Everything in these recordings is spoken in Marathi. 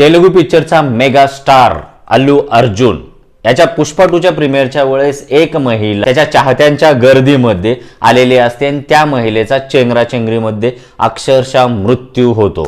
तेलुगू पिक्चरचा मेगा स्टार अल्लू अर्जुन. याच्या पुष्पा टूच्या प्रीमियरच्या वेळेस एक महिला त्याच्या चाहत्यांच्या गर्दीमध्ये आलेली असते आणि त्या महिलेचा चेंगराचेंगरीमध्ये अक्षरशः मृत्यू होतो.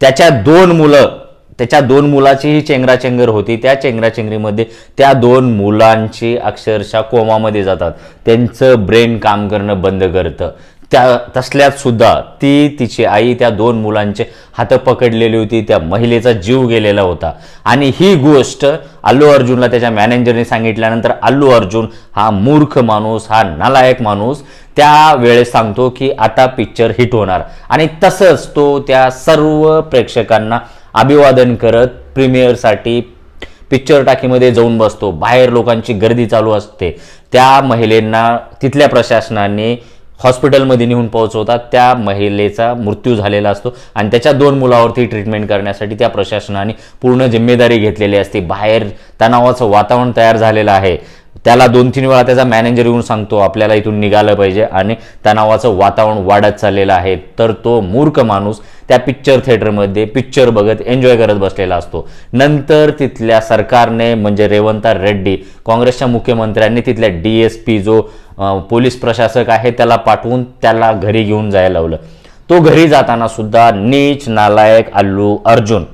त्याच्या दोन मुलं त्याच्या दोन मुलाचीही चेंगराचेंगर होती. त्या चेंगराचेंगरीमध्ये त्या दोन मुलांची अक्षरशः कोमामध्ये जातात. त्यांचं ब्रेन काम करणं बंद करतं. त्या तसल्यात सुद्धा ती तिची आई त्या दोन मुलांचे हात पकडलेली होती त्या महिलेचा जीव गेलेला होता. आणि ही गोष्ट अल्लू अर्जुनला त्याच्या मॅनेजरने सांगितल्यानंतर अल्लू अर्जुन हा मूर्ख माणूस हा नालायक माणूस त्या वेळेस सांगतो की आता पिक्चर हिट होणार. आणि तसंच तो त्या सर्व प्रेक्षकांना अभिवादन करत प्रीमियरसाठी पिक्चर टाकीमध्ये जाऊन बसतो. बाहेर लोकांची गर्दी चालू असते. त्या महिलेंना तिथल्या प्रशासनाने हॉस्पिटलमध्ये नेऊन पोहोचवतात त्या महिलेचा मृत्यू झालेला असतो आणि त्याच्या दोन मुलावरती ट्रीटमेंट करण्यासाठी त्या प्रशासनाने पूर्ण जिम्मेदारी घेतलेली असते. बाहेर तणावाचं वातावरण तयार झालेलं आहे. त्याला दोन तीन वेळा त्याचा मॅनेजर येऊन सांगतो आपल्याला इथून निघालं पाहिजे आणि तणावाचं वातावरण वाढत चाललेलं आहे. तर तो मूर्ख माणूस त्या पिक्चर थिएटरमध्ये पिक्चर बघत एन्जॉय करत बसलेला असतो. नंतर तिथल्या सरकारने म्हणजे रेवंता रेड्डी काँग्रेसच्या मुख्यमंत्र्यांनी तिथल्या डी एस पी जो पोलीस प्रशासक आहे त्याला पाठवून त्याला घरी घेऊन जायला लावलं. तो घरी जाताना सुद्धा नीच नालायक अल्लू अर्जुन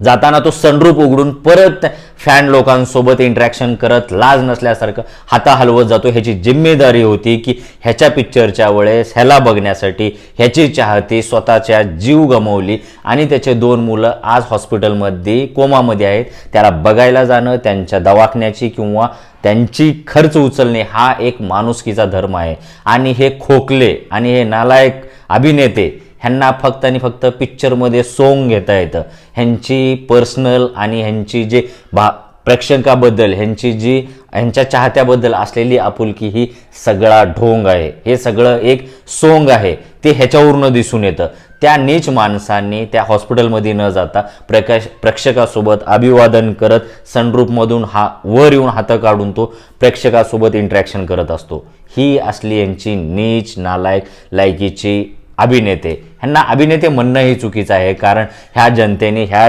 जाताना तो सनरूप उघडून परत फॅन लोकांसोबत इंटरॅक्शन करत लाज नसल्यासारखं हाता हलवत जातो. ह्याची जिम्मेदारी होती की ह्याच्या पिक्चरच्या वेळेस ह्याला बघण्यासाठी ह्याची चाहती स्वतःच्या जीव गमावली आणि त्याचे दोन मुलं आज हॉस्पिटलमध्ये कोमामध्ये आहेत. त्याला बघायला जाणं त्यांच्या दवाखान्याची किंवा त्यांची खर्च उचलणे हा एक माणुसकीचा धर्म आहे. आणि हे खोकले आणि हे नालायक अभिनेते ह्यांना फक्त आणि फक्त पिक्चरमध्ये सोंग घेता येतं. ह्यांची पर्सनल आणि ह्यांची जे भा प्रेक्षकाबद्दल ह्यांची जी ह्यांच्या चाहत्याबद्दल असलेली आपुलकी ही सगळा ढोंग आहे. हे सगळं एक सोंग आहे. ते ह्याच्यावरनं दिसून येतं. त्या नीच माणसांनी त्या हॉस्पिटलमध्ये न जाता प्रकाश प्रेक्षकासोबत अभिवादन करत सनरूपमधून हा वर येऊन हातं काढून तो प्रेक्षकासोबत इंटरॅक्शन करत असतो. ही असली यांची नीच नालायक लायकीची अभिनेते. ह्यांना अभिनेते म्हणणंही चुकीचं आहे कारण ह्या जनतेने ह्या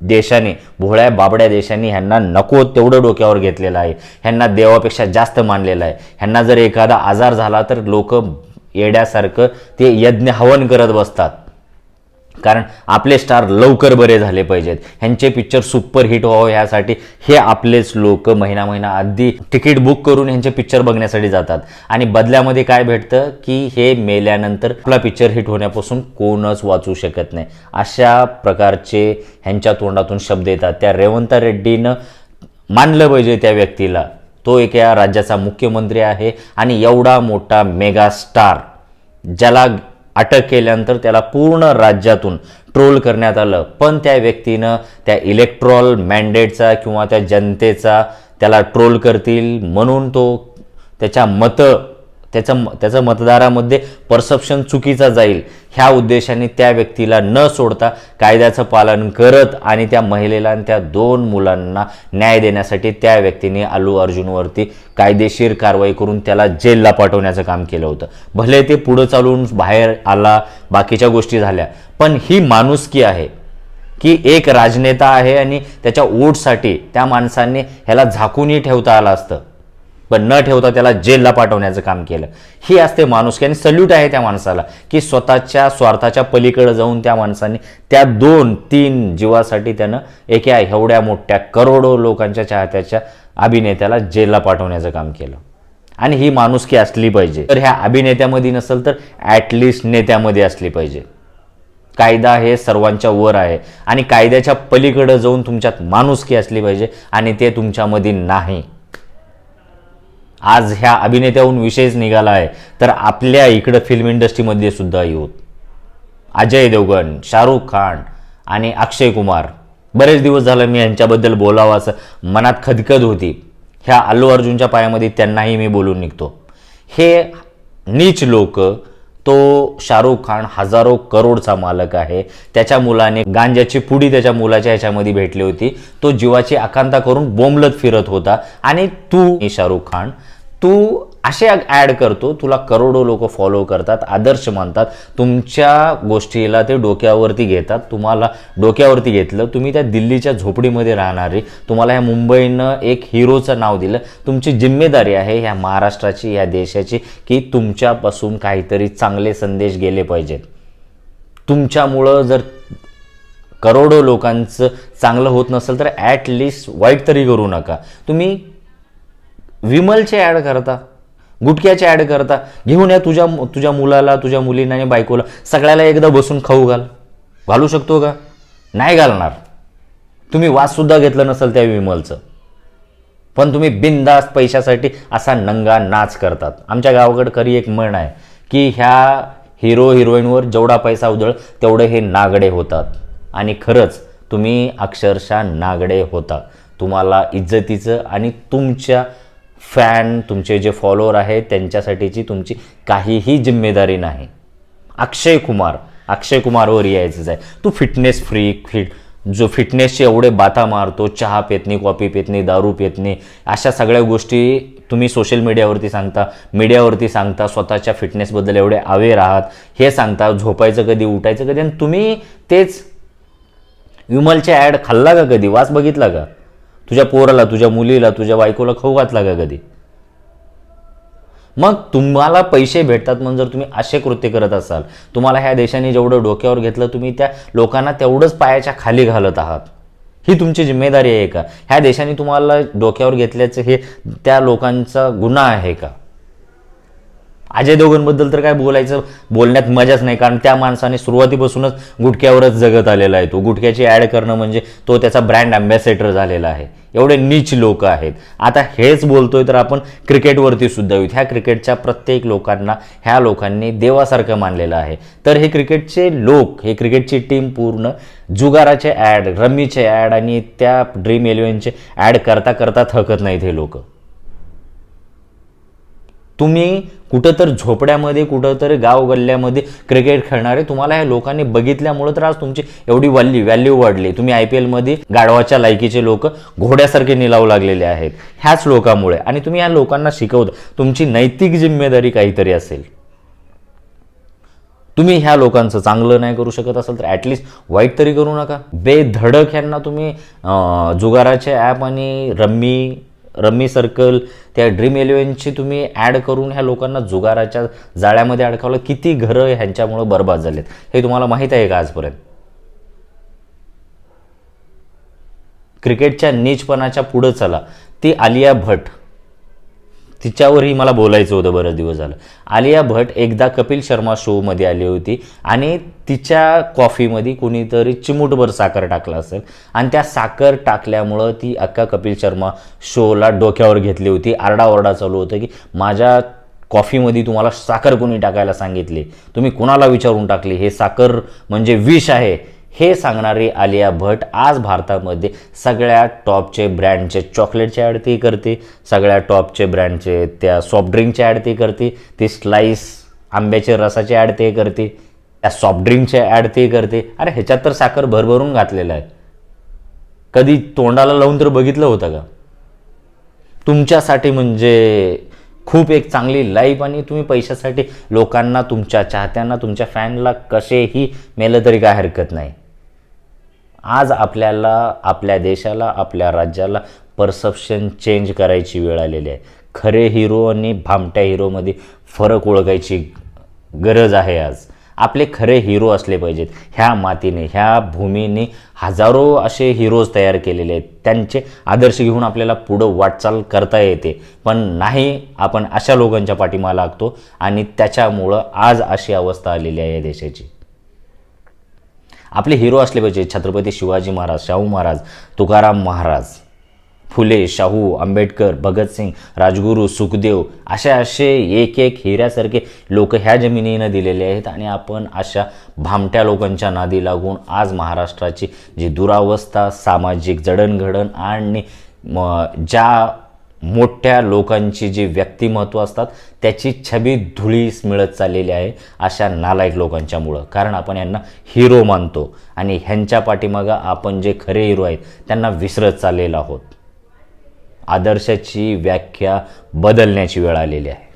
देशाने भोळ्या बाबड्या देशाने ह्यांना नको तेवढं डोक्यावर घेतलेलं आहे. ह्यांना देवापेक्षा जास्त मानलेलं आहे. ह्यांना जर एखादा आजार झाला तर लोक येड्यासारखं ते यज्ञ हवन करत बसतात. कारण आपले स्टार लवकर बरे झाले पाहिजेत. ह्यांचे पिक्चर सुपर हिट व्हावं ह्यासाठी हे आपलेच लोक महिना महिना आधी तिकीट बुक करून ह्यांचे पिक्चर बघण्यासाठी जातात. आणि बदल्यामध्ये काय भेटतं की हे मेल्यानंतर आपला पिक्चर हिट होण्यापासून कोणच वाचू शकत नाही. अशा प्रकारचे ह्यांच्या तोंडातून शब्द येतात. त्या रेवंत रेड्डीनं मानलं पाहिजे त्या व्यक्तीला. तो एक या राज्याचा मुख्यमंत्री आहे आणि एवढा मोठा मेगा स्टार ज्याला अटक केल्यानंतर त्याला पूर्ण राज्यातून ट्रोल करण्यात आलं. पण त्या व्यक्तीनं त्या इलेक्ट्रॉल मॅन्डेटचा किंवा त्या जनतेचा त्याला ट्रोल करतील म्हणून तो त्याच्या मतं त्याचं त्याचं मतदारामध्ये परसेप्शन चुकीचा जाईल. ह्या उद्देशाने त्या व्यक्तीला न सोडता कायद्याचं पालन करत आणि त्या महिलेला आणि त्या दोन मुलांना न्याय देण्यासाठी त्या व्यक्तीने अल्लू अर्जुनवरती कायदेशीर कारवाई करून त्याला जेलला पाठवण्याचं काम केलं होतं. भले ते पुढं चालून बाहेर आला बाकीच्या गोष्टी झाल्या पण ही माणुसकी आहे की एक राजनेता आहे आणि त्याच्या ओटसाठी त्या माणसांनी ह्याला झाकूनही ठेवता आलं असतं. पण न ठेवता त्याला जेलला पाठवण्याचं काम केलं. ही असते माणुसकी आणि सल्यूट आहे त्या माणसाला की स्वतःच्या स्वार्थाच्या पलीकडे जाऊन त्या माणसाने त्या दोन तीन जीवासाठी त्यानं एका एवढ्या मोठ्या करोडो लोकांच्या चाहत्याच्या अभिनेत्याला जेलला पाठवण्याचं काम केलं. आणि ही माणुसकी असली पाहिजे. तर ह्या अभिनेत्यामध्ये नसेल तर ॲटलिस्ट नेत्यामध्ये असली पाहिजे. कायदा हे सर्वांच्या वर आहे आणि कायद्याच्या पलीकडे जाऊन तुमच्यात माणुसकी असली पाहिजे आणि ते तुमच्यामध्ये नाही. आज ह्या अभिनेत्याहून विषयच निघाला आहे. तर आपल्या इकडं फिल्म इंडस्ट्रीमध्ये सुद्धा येऊत. अजय देवगण शाहरुख खान आणि अक्षय कुमार. बरेच दिवस झालं मी यांच्याबद्दल बोलावं असं मनात खदखद होती. ह्या अल्लू अर्जुनच्या पायामध्ये त्यांनाही मी बोलून निघतो. हे नीच लोक तो शाहरुख खान हजारो करोडचा मालक आहे. त्याच्या मुलाने गांजाची पुडी त्याच्या मुलाच्या ह्याच्यामध्ये भेटली होती. तो जीवाची आकांता करून बोंबलत फिरत होता. आणि तू शाहरुख खान तू असे ॲड करतो तुला करोडो लोक फॉलो करतात आदर्श मानतात. तुमच्या गोष्टीला ते डोक्यावरती घेतात. तुम्हाला डोक्यावरती घेतलं तुम्ही त्या दिल्लीच्या झोपडीमध्ये राहणारे तुम्हाला ह्या मुंबईनं एक हिरोचं नाव दिलं. तुमची जिम्मेदारी आहे ह्या महाराष्ट्राची ह्या देशाची की तुमच्यापासून काहीतरी चांगले संदेश गेले पाहिजेत. तुमच्यामुळं जर करोडो लोकांचं चांगलं होत नसेल तर ॲटलिस्ट वाईट तरी करू नका. तुम्ही विमलचे ॲड करता. गुटख्याच्या ॲड करता. घेऊन या तुझ्या तुझ्या मुलाला तुझ्या मुलींना आणि बायकोला. सगळ्याला एकदा बसून खाऊ घाल. घालू शकतो का? नाही घालणार. तुम्ही वाससुद्धा घेतलं नसेल त्या विमलचं. पण तुम्ही बिनधास्त पैशासाठी असा नंगा नाच करतात. आमच्या गावाकडे खरी एक म्हण आहे की ह्या हिरो हिरोईनवर जेवढा पैसा उधळ तेवढे हे नागडे होतात. आणि खरंच तुम्ही अक्षरशः नागडे होता. तुम्हाला इज्जतीचं आणि तुमच्या फॅन तुमचे जे फॉलोअर आहेत त्यांच्यासाठीची तुमची काहीही जिम्मेदारी नाही. अक्षय कुमार अक्षय कुमारवर यायचंच आहे. तू फिटनेस फ्री फिट जो फिटनेसचे एवढे बाता मारतो चहा पेतनी कॉफी पेतनी दारू पेतनी अशा सगळ्या गोष्टी तुम्ही सोशल मीडियावरती सांगता मीडियावरती सांगता स्वतःच्या फिटनेसबद्दल एवढे अवेअर आहात हे सांगता झोपायचं कधी उठायचं कधी आणि तुम्ही तेच विमलच्या ॲड खाल्ला का कधी? वास बघितला का? तुझ्या पोराला तुझ्या मुलीला तुझ्या बायकोला खाऊ घातला का कधी? मग तुम्हाला पैसे भेटतात म्हणून जर तुम्ही असे कृत्य करत असाल तुम्हाला ह्या देशाने जेवढं डोक्यावर घेतलं तुम्ही त्या लोकांना तेवढंच पायाच्या खाली घालत आहात. ही तुमची जिम्मेदारी आहे का? ह्या देशाने तुम्हाला डोक्यावर घेतल्याचं हे त्या लोकांचा गुन्हा आहे का? अजय दोघांबद्दल तर काय बोलायचं? बोलण्यात मजाच नाही कारण त्या माणसाने सुरुवातीपासूनच गुटख्यावरच जगत आलेला आहे तो. गुटख्याची ॲड करणं म्हणजे तो त्याचा ब्रँड अँबॅसेडर झालेला आहे. एवढे नीच लोक आहेत. आता हेच बोलतोय तर आपण क्रिकेटवरती सुद्धा येऊ ह्या क्रिकेटच्या प्रत्येक लोकांना ह्या लोकांनी देवासारखं मानलेलं आहे. तर हे क्रिकेटचे लोक हे क्रिकेटची टीम पूर्ण जुगाराचे ॲड रम्मीचे ॲड आणि त्या ड्रीम इलेव्हनचे ॲड करता करता थकत नाहीत हे लोक. तुम्ही कुठं तर झोपड्यामध्ये कुठं तर गाव गल्ल्यामध्ये क्रिकेट खेळणारे तुम्हाला ह्या लोकांनी बघितल्यामुळं तर आज तुमची एवढी व्हॅल्यू व्हॅल्यू वाढली. तुम्ही आय पी एलमध्ये गाढवाच्या लायकीचे लोक घोड्यासारखे निलावू लागलेले आहेत. ह्याच लोकांमुळे. आणि तुम्ही या लोकांना शिकवता. तुमची नैतिक जिम्मेदारी काहीतरी असेल. तुम्ही ह्या लोकांचं चांगलं नाही करू शकत असाल तर ॲटलिस्ट वाईट तरी करू नका. बेधडक ह्यांना तुम्ही जुगाराचे ॲप आणि रम्मी रम्मी सर्कल त्या ड्रीम इलेव्हनची तुम्ही ॲड करून ह्या लोकांना जुगाराच्या जाळ्यामध्ये अडकावलं. किती घरं ह्यांच्यामुळं बर्बाद झालेत? हे तुम्हाला माहीत आहे का आजपर्यंत? क्रिकेटच्या नीचपणाच्या पुढं चला. ती आलिया भट. तिच्यावरही मला बोलायचं होतं बरंच दिवस झालं. आलिया भट एकदा कपिल शर्मा शोमध्ये आली होती आणि तिच्या कॉफीमध्ये कोणीतरी चिमूटभर साखर टाकला असेल आणि त्या साखर टाकल्यामुळं ती अख्खा कपिल शर्मा शोला डोक्यावर घेतली होती. आरडाओरडा चालू होतं की माझ्या कॉफीमध्ये तुम्हाला साखर कोणी टाकायला सांगितली? तुम्ही कुणाला विचारून टाकली? हे साखर म्हणजे विष आहे. हे सांगणारी आलिया भट आज भारतामध्ये सगळ्या टॉपचे ब्रँडचे चॉकलेटचे ॲड ती करते सगळ्या टॉपचे ब्रँडचे त्या सॉफ्टड्रिंकचे ॲड ती करते ती स्लाईस आंब्याचे रसाचे ॲड ते करते त्या सॉफ्टड्रिंकचे ॲड ते करते. अरे ह्याच्यात तर साखर भरभरून घातलेलं आहे. कधी तोंडाला लावून तर बघितलं होतं का? तुमच्यासाठी म्हणजे खूप एक चांगली लाईफ आणि तुम्ही पैशासाठी लोकांना तुमच्या चाहत्यांना तुमच्या फॅनला कसेही मेलं तरी काय हरकत नाही. आज आपल्याला आपल्या देशाला आपल्या राज्याला परसेप्शन चेंज करायची वेळ आलेली आहे. खरे हिरो आणि भामट्या हिरोमध्ये फरक ओळखायची गरज आहे आज. आपले खरे हिरो असले पाहिजेत. ह्या मातीने ह्या भूमीने हजारो असे हिरोज तयार केलेले आहेत. त्यांचे आदर्श घेऊन आपल्याला पुढं वाटचाल करता येते. पण नाही आपण अशा लोकांच्या पाठीमा लागतो आणि त्याच्यामुळं आज अशी अवस्था आलेली आहे या देशाची. आपले हिरो असले पाहिजे. छत्रपती शिवाजी महाराज शाहू महाराज तुकाराम महाराज फुले शाहू आंबेडकर भगतसिंग राजगुरू सुखदेव असे असे एक एक हिऱ्यासारखे लोक ह्या जमिनीनं दिलेले आहेत आणि आपण अशा भामट्या लोकांच्या नादी लागून आज महाराष्ट्राची जी दुरावस्था सामाजिक जडणघडण आणि म ज्या मोठ्या लोकांची जी व्यक्तिमत्व असतात त्याची छबी धुळीस मिळत चाललेली आहे अशा नालायक लोकांच्यामुळं. कारण आपण यांना हिरो मानतो आणि ह्यांच्या पाठीमागं आपण जे खरे हिरो आहेत त्यांना विसरत चाललेलो आहोत. आदर्शाची व्याख्या बदलण्याची वेळ आलेली आहे.